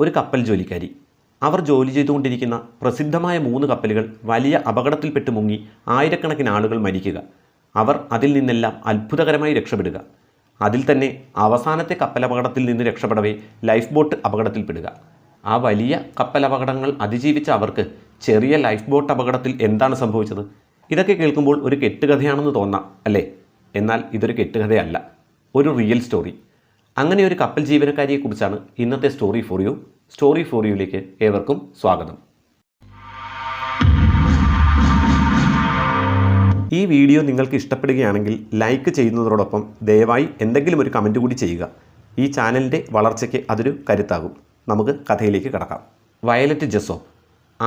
ഒരു കപ്പൽ ജോലിക്കാരി. അവർ ജോലി ചെയ്തുകൊണ്ടിരിക്കുന്ന പ്രസിദ്ധമായ മൂന്ന് കപ്പലുകൾ വലിയ അപകടത്തിൽപ്പെട്ട് മുങ്ങി ആയിരക്കണക്കിന് ആളുകൾ മരിക്കുക. അവർ അതിൽ നിന്നെല്ലാം അത്ഭുതകരമായി രക്ഷപ്പെടുക. അതിൽ തന്നെ അവസാനത്തെ കപ്പലപകടത്തിൽ നിന്ന് രക്ഷപ്പെടവേ ലൈഫ് ബോട്ട് അപകടത്തിൽപ്പെടുക. ആ വലിയ കപ്പലപകടങ്ങൾ അതിജീവിച്ച അവർക്ക് ചെറിയ ലൈഫ് ബോട്ട് അപകടത്തിൽ എന്താണ് സംഭവിച്ചത്? ഇതൊക്കെ കേൾക്കുമ്പോൾ ഒരു കെട്ടുകഥയാണെന്ന് തോന്നാം അല്ലേ? എന്നാൽ ഇതൊരു കെട്ടുകഥയല്ല ഒരു റിയൽ സ്റ്റോറി. അങ്ങനെ ഒരു കപ്പൽ ജീവനക്കാരിയെക്കുറിച്ചാണ് ഇന്നത്തെ story for you story for യുയിലേക്ക് ഏവർക്കും സ്വാഗതം. ഈ വീഡിയോ നിങ്ങൾക്ക് ഇഷ്ടപ്പെടുകയാണെങ്കിൽ ലൈക്ക് ചെയ്യുന്നതോടൊപ്പം ദയവായി എന്തെങ്കിലും ഒരു കമന്റ് കൂടി ചെയ്യുക. ഈ ചാനലിന്റെ വളർച്ചയ്ക്ക് അതൊരു കരുത്താകും. നമുക്ക് കഥയിലേക്ക് കടക്കാം. വയലറ്റ് ജെസോ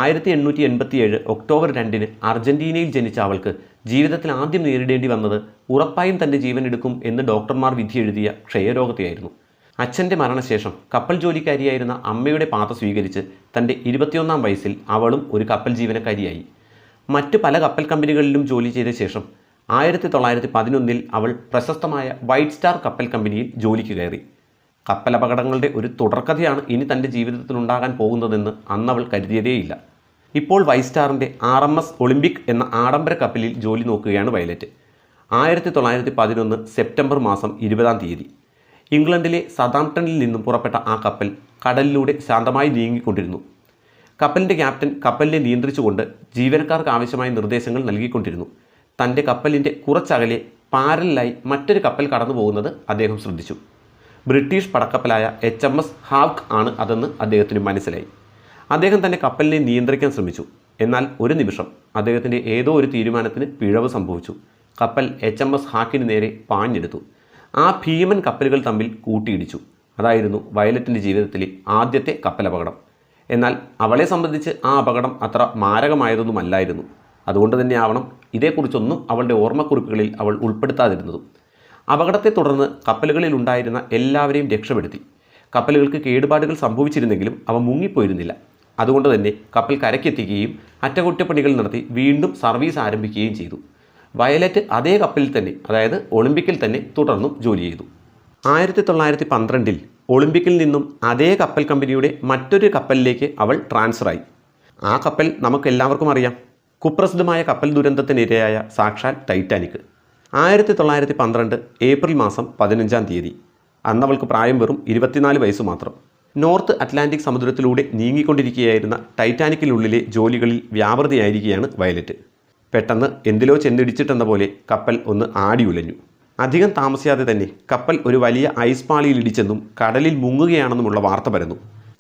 ആയിരത്തി എണ്ണൂറ്റി എൺപത്തിയേഴ് ഒക്ടോബർ രണ്ടിന് അർജന്റീനയിൽ ജനിച്ച അവൾക്ക് ജീവിതത്തിൽ ആദ്യം നേരിടേണ്ടി വന്നത് ഉറപ്പായും തന്റെ ജീവൻ എടുക്കും എന്ന് ഡോക്ടർമാർ വിധി എഴുതിയ ക്ഷയരോഗത്തെയായിരുന്നു. അച്ഛന്റെ മരണശേഷം കപ്പൽ ജോലിക്കാരിയായിരുന്ന അമ്മയുടെ പാത സ്വീകരിച്ച് തന്റെ ഇരുപത്തിയൊന്നാം വയസ്സിൽ അവളും ഒരു കപ്പൽ ജീവനക്കാരിയായി. മറ്റ് പല കപ്പൽ കമ്പനികളിലും ജോലി ചെയ്ത ശേഷം ആയിരത്തി തൊള്ളായിരത്തി പതിനൊന്നിൽ അവൾ പ്രശസ്തമായ വൈറ്റ് സ്റ്റാർ കപ്പൽ കമ്പനിയിൽ ജോലിക്ക് കയറി. കപ്പലപകടങ്ങളുടെ ഒരു തുടർക്കഥയാണ് ഇനി തന്റെ ജീവിതത്തിലുണ്ടാകാൻ പോകുന്നതെന്ന് അന്നവൾ കരുതിയതേയില്ല. ഇപ്പോൾ വൈസ്റ്റാറിന്റെ സ്റ്റാറിന്റെ ആർ എം എസ് ഒളിമ്പിക് എന്ന ആഡംബര കപ്പലിൽ ജോലി നോക്കുകയാണ് വയലറ്റ് ആയിരത്തി തൊള്ളായിരത്തി പതിനൊന്ന് സെപ്റ്റംബർ മാസം ഇരുപതാം തീയതി. ഇംഗ്ലണ്ടിലെ സതാംപ്ടണിൽ നിന്നും പുറപ്പെട്ട ആ കപ്പൽ കടലിലൂടെ ശാന്തമായി നീങ്ങിക്കൊണ്ടിരുന്നു. കപ്പലിന്റെ ക്യാപ്റ്റൻ കപ്പലിനെ നിയന്ത്രിച്ചുകൊണ്ട് ജീവനക്കാർക്ക് ആവശ്യമായ നിർദ്ദേശങ്ങൾ നൽകിക്കൊണ്ടിരുന്നു. തന്റെ കപ്പലിന്റെ കുറച്ചകലെ പാരലായി മറ്റൊരു കപ്പൽ കടന്നു പോകുന്നത് അദ്ദേഹം ശ്രദ്ധിച്ചു. ബ്രിട്ടീഷ് പടക്കപ്പലായ എച്ച് എം എസ് ഹാവ്ക് ആണ് അതെന്ന് അദ്ദേഹത്തിന് മനസ്സിലായി. അദ്ദേഹം തന്റെ കപ്പലിനെ നിയന്ത്രിക്കാൻ ശ്രമിച്ചു. എന്നാൽ ഒരു നിമിഷം അദ്ദേഹത്തിന്റെ ഏതോ ഒരു തീരുമാനത്തിന് പിഴവ് സംഭവിച്ചു. കപ്പൽ എച്ച് എം എസ് ഹാക്കിന് നേരെ പാഞ്ഞെടുത്തു. ആ ഭീമൻ കപ്പലുകൾ തമ്മിൽ കൂട്ടിയിടിച്ചു. അതായിരുന്നു വയലറ്റിന്റെ ജീവിതത്തിലെ ആദ്യത്തെ കപ്പലപകടം. എന്നാൽ അവളെ സംബന്ധിച്ച് ആ അപകടം അത്ര മാരകമായതൊന്നുമല്ലായിരുന്നു. അതുകൊണ്ട് തന്നെ ആവണം ഇതേക്കുറിച്ചൊന്നും അവളുടെ ഓർമ്മക്കുറിപ്പുകളിൽ അവൾ ഉൾപ്പെടുത്താതിരുന്നതും. അപകടത്തെ തുടർന്ന് കപ്പലുകളിൽ ഉണ്ടായിരുന്ന എല്ലാവരെയും രക്ഷപ്പെടുത്തി. കപ്പലുകൾക്ക് കേടുപാടുകൾ സംഭവിച്ചിരുന്നെങ്കിലും അവ മുങ്ങിപ്പോയിരുന്നില്ല. അതുകൊണ്ട് തന്നെ കപ്പൽ കരയ്ക്കെത്തിക്കുകയും അറ്റകുറ്റപ്പണികൾ നടത്തി വീണ്ടും സർവീസ് ആരംഭിക്കുകയും ചെയ്തു. വയലറ്റ് അതേ കപ്പലിൽ തന്നെ അതായത് ഒളിമ്പിക്കിൽ തന്നെ തുടർന്നും ജോലി ചെയ്തു. ആയിരത്തി തൊള്ളായിരത്തി പന്ത്രണ്ടിൽ ഒളിമ്പിക്കിൽ നിന്നും അതേ കപ്പൽ കമ്പനിയുടെ മറ്റൊരു കപ്പലിലേക്ക് അവൾ ട്രാൻസ്ഫറായി. ആ കപ്പൽ നമുക്കെല്ലാവർക്കും അറിയാം. കുപ്രസിദ്ധമായ കപ്പൽ ദുരന്തത്തിനിരയായ സാക്ഷാൽ ടൈറ്റാനിക്. ആയിരത്തി തൊള്ളായിരത്തി പന്ത്രണ്ട് ഏപ്രിൽ മാസം പതിനഞ്ചാം തീയതി. അന്നവൾക്ക് പ്രായം വെറും ഇരുപത്തിനാല് വയസ്സ് മാത്രം. നോർത്ത് അറ്റ്ലാന്റിക് സമുദ്രത്തിലൂടെ നീങ്ങിക്കൊണ്ടിരിക്കുകയായിരുന്ന ടൈറ്റാനിക്കിനുള്ളിലെ ജോലികളിൽ വ്യാപൃതയായിരിക്കുകയാണ് വയലറ്റ്. പെട്ടെന്ന് എന്തിലോ ചെന്നിടിച്ചിട്ടെന്ന പോലെ കപ്പൽ ഒന്ന് ആടി ഉലഞ്ഞു അധികം താമസിയാതെ തന്നെ കപ്പൽ ഒരു വലിയ ഐസ് പാളിയിൽ ഇടിച്ചെന്നും കടലിൽ മുങ്ങുകയാണെന്നുമുള്ള വാർത്ത പരന്നു.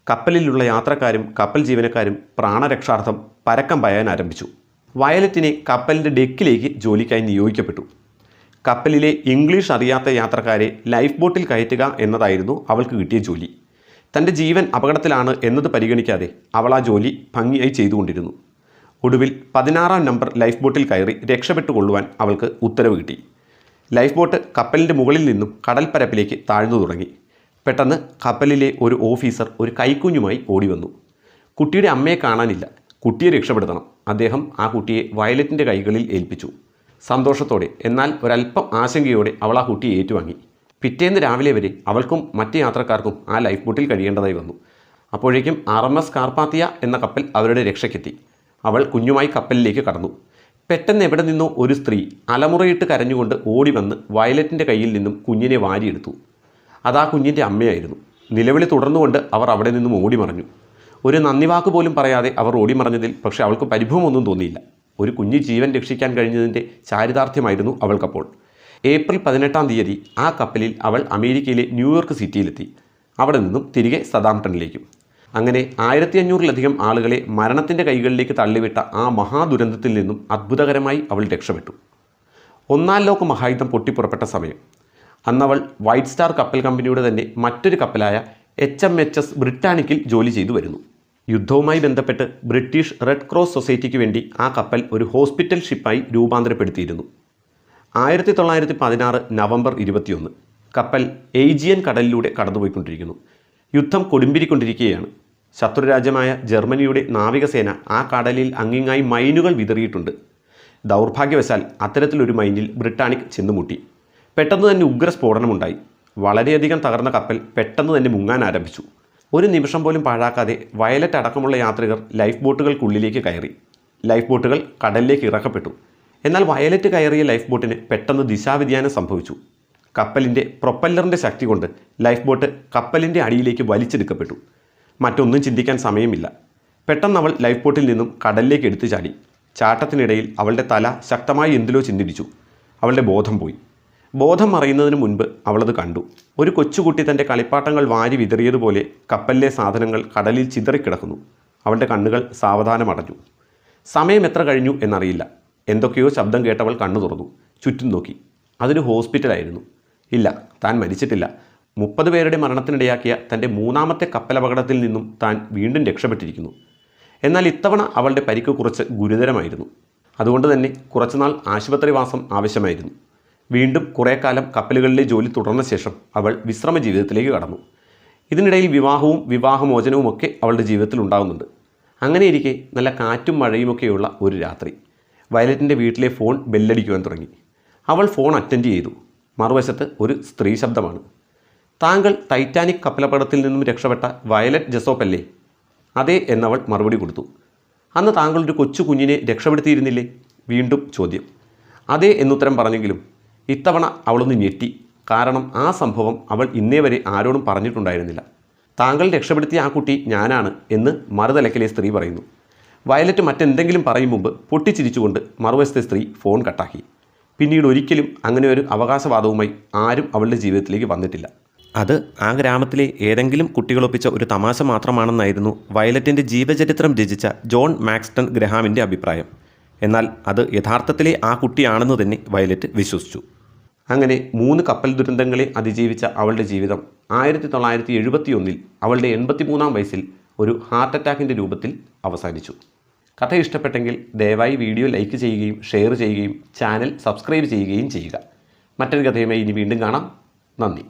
കപ്പലിലുള്ള യാത്രക്കാരും കപ്പൽ ജീവനക്കാരും പ്രാണരക്ഷാർത്ഥം പരക്കം പായാൻ ആരംഭിച്ചു. വയലറ്റിനെ കപ്പലിന്റെ ഡെക്കിലേക്ക് ജോലിക്കായി നിയോഗിക്കപ്പെട്ടു. കപ്പലിലെ ഇംഗ്ലീഷ് അറിയാത്ത യാത്രക്കാരെ ലൈഫ് ബോട്ടിൽ കയറ്റുക എന്നതായിരുന്നു അവൾക്ക് കിട്ടിയ ജോലി. തന്റെ ജീവൻ അപകടത്തിലാണ് എന്നത് പരിഗണിക്കാതെ അവൾ ആ ജോലി ഭംഗിയായി ചെയ്തുകൊണ്ടിരുന്നു. ഒടുവിൽ പതിനാറാം നമ്പർ ലൈഫ് ബോട്ടിൽ കയറി രക്ഷപ്പെട്ടുകൊള്ളുവാൻ അവൾക്ക് ഉത്തരവ് കിട്ടി. ലൈഫ് ബോട്ട് കപ്പലിന്റെ മുകളിൽ നിന്നും കടൽപ്പരപ്പിലേക്ക് താഴ്ന്നു തുടങ്ങി. പെട്ടെന്ന് കപ്പലിലെ ഒരു ഓഫീസർ ഒരു കൈക്കുഞ്ഞുമായി ഓടി വന്നു കുട്ടിയുടെ അമ്മയെ കാണാനില്ല. കുട്ടിയെ രക്ഷപ്പെടുത്തണം. അദ്ദേഹം ആ കുട്ടിയെ വയലറ്റിന്റെ കൈകളിൽ ഏൽപ്പിച്ചു. സന്തോഷത്തോടെ എന്നാൽ ഒരല്പം ആശങ്കയോടെ അവൾ ആ കുട്ടിയെ ഏറ്റുവാങ്ങി. പിറ്റേന്ന് രാവിലെ വരെ അവൾക്കും മറ്റ് യാത്രക്കാർക്കും ആ ലൈഫ് ബോട്ടിൽ കഴിയേണ്ടതായി വന്നു. അപ്പോഴേക്കും ആർ എം എസ് കാർപ്പാത്തിയ എന്ന കപ്പൽ അവരുടെ രക്ഷയ്ക്കെത്തി. അവൾ കുഞ്ഞുമായി കപ്പലിലേക്ക് കടന്നു. പെട്ടെന്ന് എവിടെ നിന്നോ ഒരു സ്ത്രീ അലമുറയിട്ട് കരഞ്ഞുകൊണ്ട് ഓടി വന്ന് വയലറ്റിന്റെ കയ്യിൽ നിന്നും കുഞ്ഞിനെ വാരിയെടുത്തു. അതാ കുഞ്ഞിന്റെ അമ്മയായിരുന്നു. നിലവിളി തുടർന്നുകൊണ്ട് അവർ അവിടെ നിന്നും ഓടി മറഞ്ഞു. ഒരു നന്ദി വാക്ക് പോലും പറയാതെ അവർ ഓടി മറഞ്ഞതിൽ പക്ഷേ അവൾക്ക് പരിഭവമൊന്നും തോന്നിയില്ല. ഒരു കുഞ്ഞു ജീവൻ രക്ഷിക്കാൻ കഴിഞ്ഞതിന്റെ ചാരിതാർത്ഥ്യമായിരുന്നു അവൾക്കപ്പോൾ. ഏപ്രിൽ പതിനെട്ടാം തീയതി ആ കപ്പലിൽ അവൾ അമേരിക്കയിലെ ന്യൂയോർക്ക് സിറ്റിയിലെത്തി. അവിടെ നിന്നും തിരികെ സദാംപ്ടണിലേക്കും അങ്ങനെ ആയിരത്തി അഞ്ഞൂറിലധികം ആളുകളെ മരണത്തിന്റെ കൈകളിലേക്ക് തള്ളിവിട്ട ആ മഹാദുരന്തത്തിൽ നിന്നും അത്ഭുതകരമായി അവൾ രക്ഷപ്പെട്ടു. ഒന്നാം ലോക മഹായുദ്ധം പൊട്ടിപ്പുറപ്പെട്ട സമയം. അന്നവൾ വൈറ്റ് സ്റ്റാർ കപ്പൽ കമ്പനിയുടെ തന്നെ മറ്റൊരു കപ്പലായ എച്ച് എം എച്ച് എസ് ബ്രിട്ടാനിക്കിൽ ജോലി ചെയ്തു വരുന്നു. യുദ്ധവുമായി ബന്ധപ്പെട്ട് ബ്രിട്ടീഷ് റെഡ് ക്രോസ് സൊസൈറ്റിക്ക് വേണ്ടി ആ കപ്പൽ ഒരു ഹോസ്പിറ്റൽ ഷിപ്പായി രൂപാന്തരപ്പെടുത്തിയിരുന്നു. ആയിരത്തി തൊള്ളായിരത്തി പതിനാറ് നവംബർ ഇരുപത്തിയൊന്ന് കപ്പൽ ഏജിയൻ കടലിലൂടെ കടന്നുപോയിക്കൊണ്ടിരിക്കുന്നു. യുദ്ധം കൊടുമ്പിരിക്കൊണ്ടിരിക്കുകയാണ്. ശത്രുരാജ്യമായ ജർമ്മനിയുടെ നാവികസേന ആ കടലിൽ അങ്ങിങ്ങായി മൈനുകൾ വിതറിയിട്ടുണ്ട്. ദൗർഭാഗ്യവശാൽ അത്തരത്തിലൊരു മൈനിൽ ബ്രിട്ടാനിക് ചെന്നുമുട്ടി. പെട്ടെന്ന് തന്നെ ഉഗ്ര സ്ഫോടനമുണ്ടായി വളരെയധികം തകർന്ന കപ്പൽ പെട്ടെന്ന് തന്നെ മുങ്ങാൻ ആരംഭിച്ചു. ഒരു നിമിഷം പോലും പാഴാക്കാതെ വയലറ്റ് അടക്കമുള്ള യാത്രികർ ലൈഫ് ബോട്ടുകൾക്കുള്ളിലേക്ക് കയറി. ലൈഫ് ബോട്ടുകൾ കടലിലേക്ക് ഇറക്കപ്പെട്ടു. എന്നാൽ വയലറ്റ് കയറിയ ലൈഫ് ബോട്ടിന് പെട്ടെന്ന് ദിശാവ്യതിയാനം സംഭവിച്ചു. കപ്പലിന്റെ പ്രൊപ്പല്ലറിന്റെ ശക്തി കൊണ്ട് ലൈഫ് ബോട്ട് കപ്പലിന്റെ അടിയിലേക്ക് വലിച്ചെടുക്കപ്പെട്ടു. മറ്റൊന്നും ചിന്തിക്കാൻ സമയമില്ല. പെട്ടെന്ന് അവൾ ലൈഫ് ബോട്ടിൽ നിന്നും കടലിലേക്ക് എടുത്തു ചാടി ചാട്ടത്തിനിടയിൽ അവളുടെ തല ശക്തമായി എന്തിലോ ചിന്തിപ്പിച്ചു അവളുടെ ബോധം പോയി. ബോധം അറിയുന്നതിന് മുൻപ് അവളത് കണ്ടു. ഒരു കൊച്ചുകുട്ടി തന്റെ കളിപ്പാട്ടങ്ങൾ വാരി വിതറിയതുപോലെ കപ്പലിലെ സാധനങ്ങൾ കടലിൽ ചിതറിക്കിടക്കുന്നു അവളുടെ കണ്ണുകൾ സാവധാനം അടഞ്ഞു സമയം എത്ര കഴിഞ്ഞു എന്നറിയില്ല. എന്തൊക്കെയോ ശബ്ദം കേട്ടവൾ കണ്ണു തുറന്നു. ചുറ്റും നോക്കി. അതൊരു ഹോസ്പിറ്റലായിരുന്നു. ഇല്ല താൻ മരിച്ചിട്ടില്ല. മുപ്പത് പേരുടെ മരണത്തിനിടയാക്കിയ തന്റെ മൂന്നാമത്തെ കപ്പലപകടത്തിൽ നിന്നും താൻ വീണ്ടും രക്ഷപ്പെട്ടിരിക്കുന്നു. എന്നാൽ ഇത്തവണ അവളുടെ പരിക്ക് കുറച്ച് ഗുരുതരമായിരുന്നു. അതുകൊണ്ട് തന്നെ കുറച്ചുനാൾ ആശുപത്രിവാസം ആവശ്യമായിരുന്നു. വീണ്ടും കുറേ കാലം കപ്പലുകളിലെ ജോലി തുടർന്ന ശേഷം അവൾ വിശ്രമ ജീവിതത്തിലേക്ക് കടന്നു. ഇതിനിടയിൽ വിവാഹവും വിവാഹമോചനവും ഒക്കെ അവളുടെ ജീവിതത്തിൽ ഉണ്ടാകുന്നുണ്ട്. അങ്ങനെയിരിക്കെ നല്ല കാറ്റും മഴയുമൊക്കെയുള്ള ഒരു രാത്രി. വയലറ്റിന്റെ വീട്ടിലെ ഫോൺ ബെല്ലടിക്കുവാൻ തുടങ്ങി. അവൾ ഫോൺ അറ്റൻഡ് ചെയ്തു. മറുവശത്ത് ഒരു സ്ത്രീ ശബ്ദമാണ്. താങ്കൾ ടൈറ്റാനിക് കപ്പലപകടത്തിൽ നിന്നും രക്ഷപ്പെട്ട വയലറ്റ് ജസോപ്പ് അല്ലേ അതെ എന്നവൾ മറുപടി കൊടുത്തു. അന്ന് താങ്കൾ ഒരു കൊച്ചു കുഞ്ഞിനെ രക്ഷപ്പെടുത്തിയിരുന്നില്ലേ? വീണ്ടും ചോദ്യം. അതെ എന്നുത്തരം പറഞ്ഞെങ്കിലും ഇത്തവണ അവളൊന്ന് ഞെട്ടി. കാരണം ആ സംഭവം അവൾ ഇന്നേ വരെ ആരോടും പറഞ്ഞിട്ടുണ്ടായിരുന്നില്ല. താങ്കൾ രക്ഷപ്പെടുത്തിയ ആ കുട്ടി ഞാനാണ് എന്ന് മറുതലക്കിലെ സ്ത്രീ പറയുന്നു. വയലറ്റ് മറ്റെന്തെങ്കിലും പറയും മുമ്പ് പൊട്ടിച്ചിരിച്ചുകൊണ്ട് മറുവശത്തെ സ്ത്രീ ഫോൺ കട്ടാക്കി. പിന്നീട് ഒരിക്കലും അങ്ങനെ ഒരു അവകാശവാദവുമായി ആരും അവളുടെ ജീവിതത്തിലേക്ക് വന്നിട്ടില്ല. അത് ആ ഗ്രാമത്തിലെ ഏതെങ്കിലും കുട്ടികളൊപ്പിച്ച ഒരു തമാശ മാത്രമാണെന്നായിരുന്നു വയലറ്റിന്റെ ജീവചരിത്രം രചിച്ച ജോൺ മാക്സ്റ്റൺ ഗ്രഹാമിന്റെ അഭിപ്രായം. എന്നാൽ അത് യഥാർത്ഥത്തിലെ ആ കുട്ടിയാണെന്ന് തന്നെ വയലറ്റ് വിശ്വസിച്ചു. അങ്ങനെ മൂന്ന് കപ്പൽ ദുരന്തങ്ങളെ അതിജീവിച്ച അവളുടെ ജീവിതം. ആയിരത്തി തൊള്ളായിരത്തി എഴുപത്തിയൊന്നിൽ അവളുടെ എൺപത്തിമൂന്നാം വയസ്സിൽ ഒരു ഹാർട്ട് അറ്റാക്കിന്റെ രൂപത്തിൽ അവസാനിച്ചു. കഥ ഇഷ്ടപ്പെട്ടെങ്കിൽ ദയവായി വീഡിയോ ലൈക്ക് ചെയ്യുകയും ഷെയർ ചെയ്യുകയും ചാനൽ സബ്സ്ക്രൈബ് ചെയ്യുകയും ചെയ്യുക. മറ്റൊരു കഥയുമായി ഇനി വീണ്ടും കാണാം. നന്ദി.